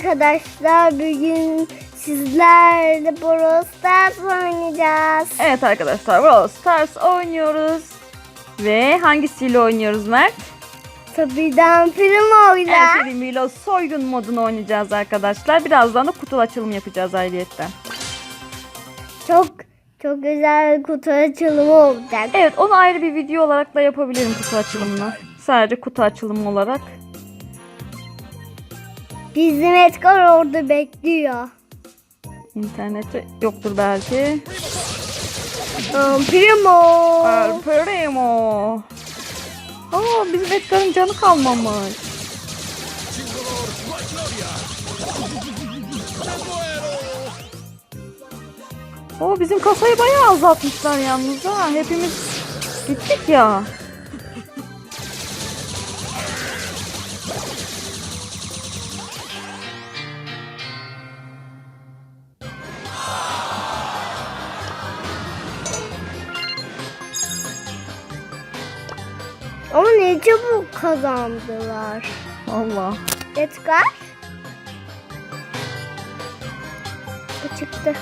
arkadaşlar bugün sizlerle Brawl Stars oynayacağız. Evet arkadaşlar Brawl Stars oynuyoruz. Ve hangisiyle oynuyoruz Mert? Tabi'den film oyna. El Primo'yla soygun modunu oynayacağız arkadaşlar. Birazdan da kutu açılımı yapacağız ayrıyetten. Çok çok güzel kutu açılımı olacak. Evet onu ayrı bir video olarak da yapabilirim kutu açılımını. Sadece kutu açılımı olarak. Bizim Edgar orada bekliyor. İnternette yoktur belki. Um, Primo. El Primo. Aa bizim Edgar'ın canı kalmamış. Oo bizim kasayı bayağı azaltmışlar yalnız ha. Hepimiz gittik ya. Ama ne çabuk kazandılar. Allah. Edgar. Bu çıktı.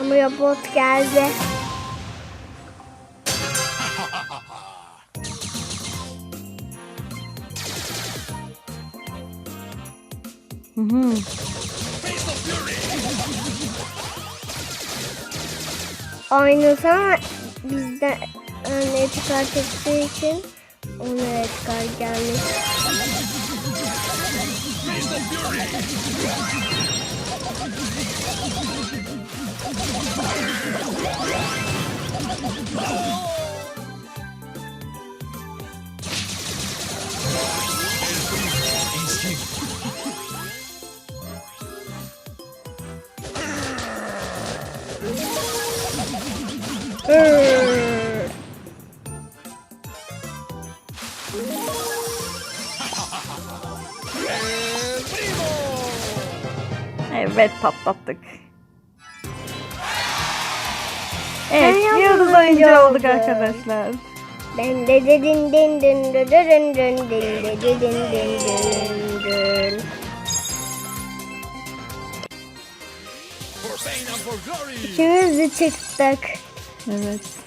Ama robot geldi. Hı hı. Aynısı ama bizden Edgar çıktığı için ona Edgar gelmiş. Hmm. Evet patlattık. Evet Ben yıldız oyuncu olduk arkadaşlar. Den de de din din din de de din din din de de din din glory. İkimiz de çıktık. Evet.